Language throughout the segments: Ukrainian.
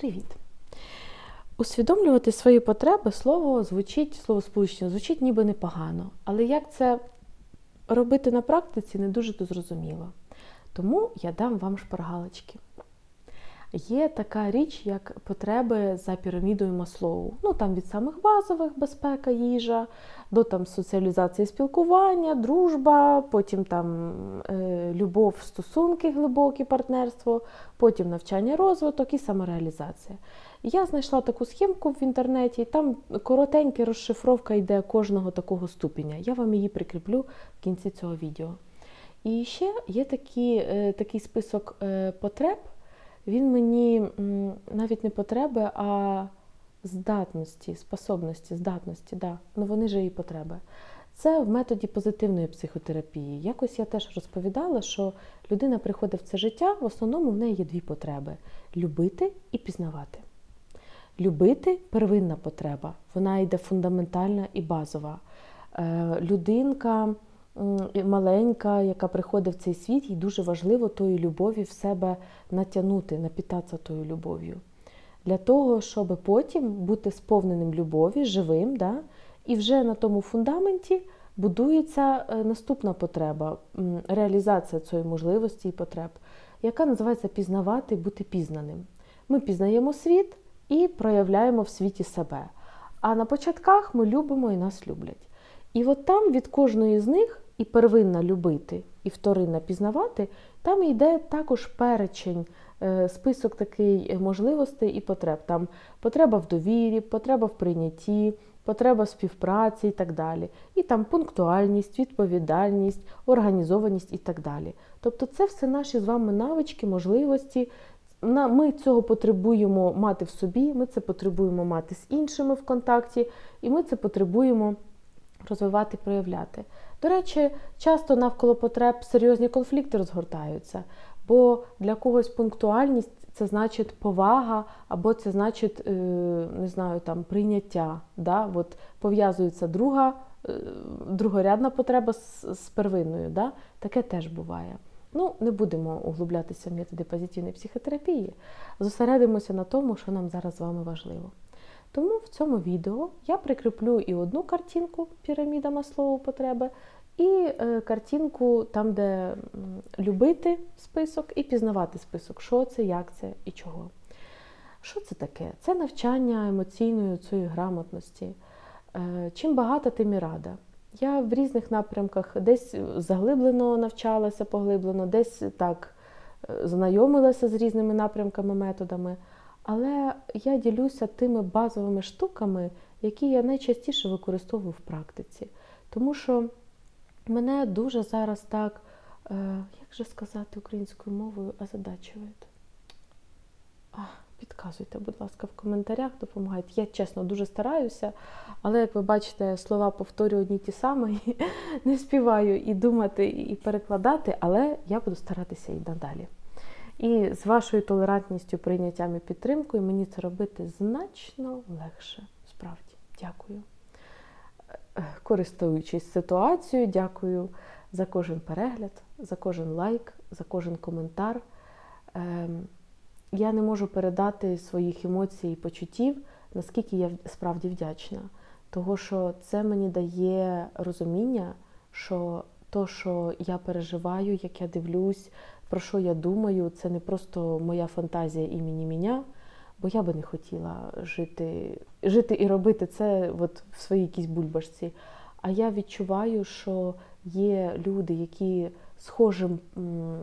Привіт! Усвідомлювати свої потреби слово звучить, слово сполучення звучить ніби непогано. Але як це робити на практиці, не дуже то зрозуміло. Тому я дам вам шпаргалочки. Є така річ, як потреби за пірамідою Маслоу. Ну там від самих базових безпека, їжа, до там соціалізації спілкування, дружба, потім там е, любов, стосунки, глибокі партнерство, потім навчання, розвиток і самореалізація. Я знайшла таку схемку в інтернеті, і там коротенька розшифровка йде кожного такого ступеня. Я вам її прикріплю в кінці цього відео. І ще є такі, е, такий список е, потреб. Він мені навіть не потреби, а здатності, способності, здатності, да. ну вони же і потреби. Це в методі позитивної психотерапії. Якось я теж розповідала, що людина приходить в це життя, в основному в неї є дві потреби: любити і пізнавати. Любити первинна потреба, вона йде фундаментальна і базова. Е, людинка маленька, яка приходить в цей світ, їй дуже важливо тої любові в себе натягнути, напітатися тою любов'ю. Для того, щоб потім бути сповненим любові, живим, да? і вже на тому фундаменті будується е, наступна потреба, реалізація цієї можливості і потреб, яка називається пізнавати, бути пізнаним. Ми пізнаємо світ і проявляємо в світі себе. А на початках ми любимо і нас люблять. І от там від кожної з них і первинна любити, і вторинна пізнавати, там йде також перечень, е, список такий можливостей і потреб. Там потреба в довірі, потреба в прийнятті, потреба в співпраці і так далі. І там пунктуальність, відповідальність, організованість і так далі. Тобто це все наші з вами навички, можливості. Ми цього потребуємо мати в собі, ми це потребуємо мати з іншими в контакті, і ми це потребуємо розвивати, проявляти. До речі, часто навколо потреб серйозні конфлікти розгортаються, бо для когось пунктуальність це значить повага, або це значить, е, не знаю, там прийняття. Да? От пов'язується друга, е, другорядна потреба з, первинною. Да? Таке теж буває. Ну, не будемо углублятися в методи позитивної психотерапії, зосередимося на тому, що нам зараз з вами важливо. Тому в цьому відео я прикріплю і одну картинку піраміда Маслоу потреби, і е, картинку там, де любити список і пізнавати список, що це, як це і чого. Що це таке? Це навчання емоційної цієї грамотності. Е, Чим багата, тим і рада. Я в різних напрямках десь заглиблено навчалася, поглиблено, десь так е, знайомилася з різними напрямками, методами. Але я ділюся тими базовими штуками, які я найчастіше використовую в практиці. Тому що мене дуже зараз так, е, як же сказати українською мовою, озадачують. Підказуйте, будь ласка, в коментарях, допомагайте. Я чесно дуже стараюся, але як ви бачите, слова повторюю одні ті самі, не співаю і думати, і перекладати, але я буду старатися і надалі. І з вашою толерантністю, прийняттям і підтримкою мені це робити значно легше. Справді, дякую. Е, Користуючись ситуацією, дякую за кожен перегляд, за кожен лайк, за кожен коментар. Ем, Я не можу передати своїх емоцій і почуттів, наскільки я справді вдячна. Того, що це мені дає розуміння, що то, що я переживаю, як я дивлюсь, про що я думаю, це не просто моя фантазія імені мене, бо я би не хотіла жити, жити і робити це от в своїй якійсь бульбашці. А я відчуваю, що є люди, які схожим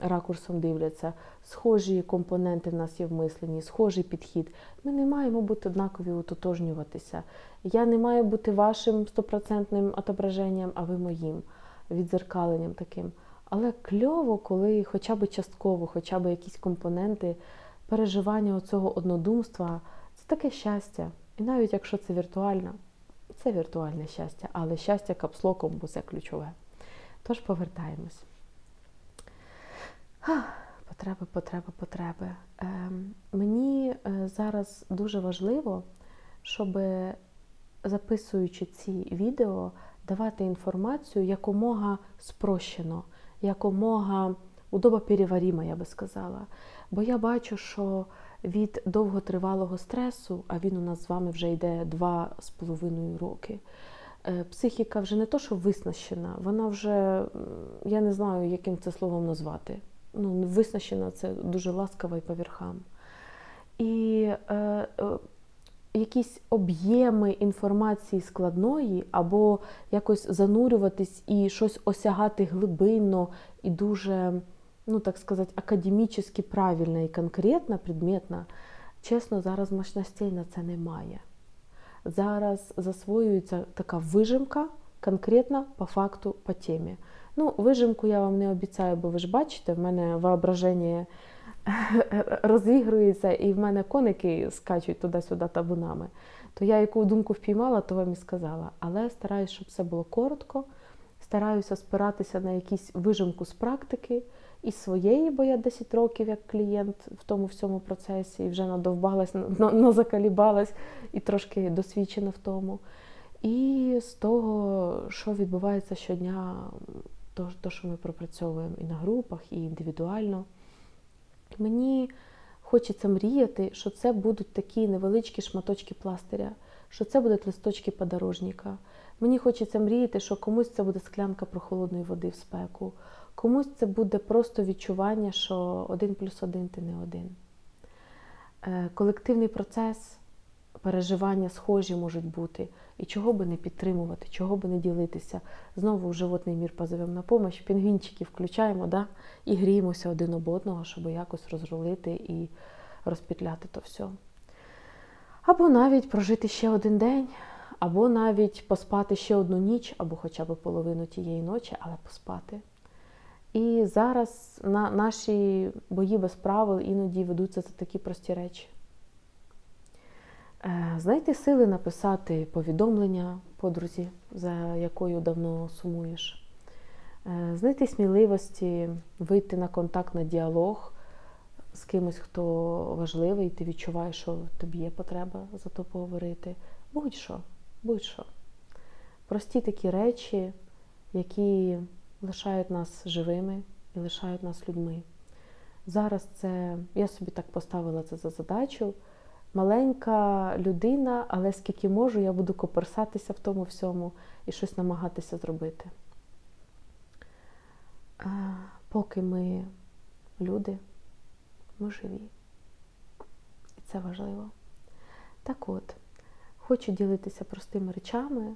ракурсом дивляться, схожі компоненти в нас є в мисленні, схожий підхід. Ми не маємо бути однакові утотожнюватися. Я не маю бути вашим стопроцентним отображенням, а ви моїм відзеркаленням таким. Але кльово, коли хоча б частково, хоча б якісь компоненти переживання оцього однодумства це таке щастя. І навіть якщо це віртуально, це віртуальне щастя, але щастя капслоком, бо це ключове. Тож повертаємось. Потреби, потреби, потреби. Ем, мені е, зараз дуже важливо, щоб записуючи ці відео, давати інформацію якомога спрощено, якомога удобопереваримо, я би сказала. Бо я бачу, що від довготривалого стресу, а він у нас з вами вже йде два з половиною роки. е, Психіка вже не то, що виснащена, вона вже, я не знаю, яким це словом назвати. Ну, виснащена це дуже ласкаво і по верхам. І е, е, якісь об'єми інформації складної, або якось занурюватись і щось осягати глибинно і дуже, ну так сказати, академічно правильно і конкретно, предметно, чесно, зараз мощностей на це немає. Зараз засвоюється така вижимка конкретно по факту, по темі. Ну, вижимку я вам не обіцяю, бо ви ж бачите, в мене воображення розігрується, і в мене коники скачуть туди-сюди табунами. То я яку думку впіймала, то вам і сказала. Але стараюся, щоб все було коротко. Стараюся спиратися на якісь вижимку з практики і своєї, бо я 10 років як клієнт в тому всьому процесі і вже надовбалась, назакалібалась і трошки досвідчена в тому. І з того, що відбувається щодня, то, то що ми пропрацьовуємо і на групах, і індивідуально. Мені хочеться мріяти, що це будуть такі невеличкі шматочки пластиря, що це будуть листочки подорожника. Мені хочеться мріяти, що комусь це буде склянка прохолодної води в спеку, комусь це буде просто відчування, що один плюс один ти не один. Е, Колективний процес, переживання схожі можуть бути. І чого би не підтримувати, чого би не ділитися. Знову в животний мір позовемо на помощь, пінгвінчиків включаємо да? і гріємося один об одного, щоб якось розрулити і розпітляти то все. Або навіть прожити ще один день, або навіть поспати ще одну ніч, або хоча б половину тієї ночі, але поспати. І зараз на наші бої без правил іноді ведуться за такі прості речі. Е, Знайти сили написати повідомлення подрузі, за якою давно сумуєш. Е, Знайти сміливості, вийти на контакт, на діалог з кимось, хто важливий, і ти відчуваєш, що тобі є потреба за то поговорити. Будь-що, будь-що. Прості такі речі, які лишають нас живими і лишають нас людьми. Зараз це, я собі так поставила це за задачу маленька людина, але скільки можу, я буду коперсатися в тому всьому і щось намагатися зробити. Поки ми люди, ми живі. І це важливо. Так от, хочу ділитися простими речами,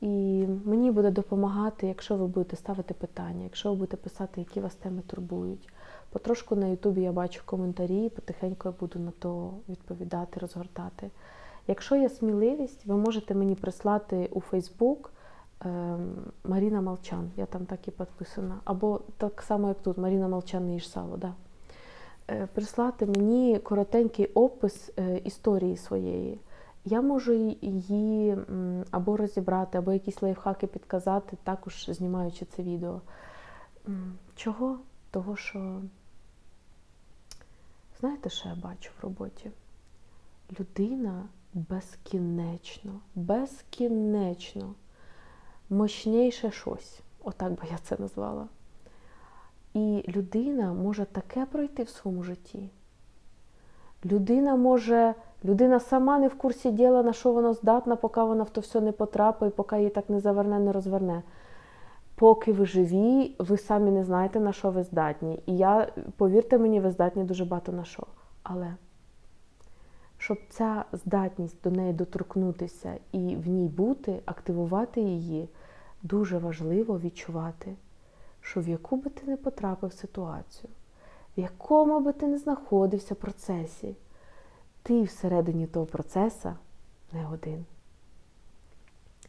і мені буде допомагати, якщо ви будете ставити питання, якщо ви будете писати, які вас теми турбують. Потрошку на Ютубі я бачу коментарі, потихеньку я буду на то відповідати, розгортати. Якщо є сміливість, ви можете мені прислати у Фейсбук ем, Маріна Молчан, я там так і підписана. Або так само, як тут, Маріна Молчан не їж сало. Да. Е, Прислати мені коротенький опис е, історії своєї. Я можу її або розібрати, або якісь лайфхаки підказати, також знімаючи це відео. Чого? Того, що знаєте, що я бачу в роботі? Людина безкінечно, безкінечно, мощніше щось. Отак би я це назвала. І людина може таке пройти в своєму житті. Людина може, людина сама не в курсі діла, на що вона здатна, поки вона в то все не потрапить, поки її так не заверне, не розверне. Поки ви живі, ви самі не знаєте, на що ви здатні. І я, повірте мені, ви здатні дуже багато на що. Але щоб ця здатність до неї доторкнутися і в ній бути, активувати її, дуже важливо відчувати, що в яку би ти не потрапив ситуацію, в якому би ти не знаходився процесі, ти всередині того процесу не один.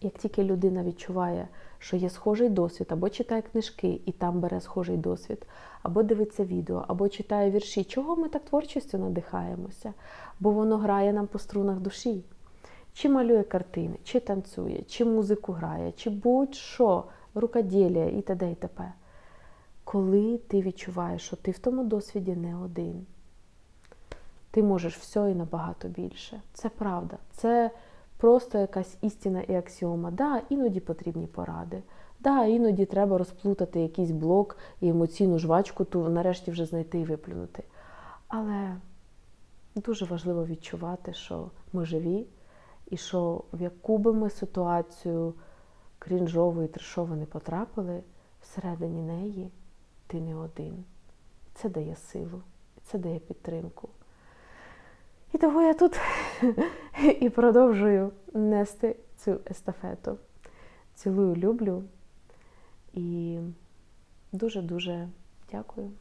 Як тільки людина відчуває, що є схожий досвід, або читає книжки і там бере схожий досвід, або дивиться відео, або читає вірші, чого ми так творчістю надихаємося, бо воно грає нам по струнах душі. Чи малює картини, чи танцює, чи музику грає, чи будь-що, рукоділля і т.д. і т.п. Коли ти відчуваєш, що ти в тому досвіді не один, ти можеш все і набагато більше. Це правда. Це просто якась істина і аксіома. Да, іноді потрібні поради. Да, іноді треба розплутати якийсь блок і емоційну жвачку, ту нарешті вже знайти і виплюнути. Але дуже важливо відчувати, що ми живі, і що в яку би ми ситуацію крінжову і трешову не потрапили, всередині неї ти не один. Це дає силу, це дає підтримку. І того я тут і продовжую нести цю естафету. Цілую, люблю і дуже-дуже дякую.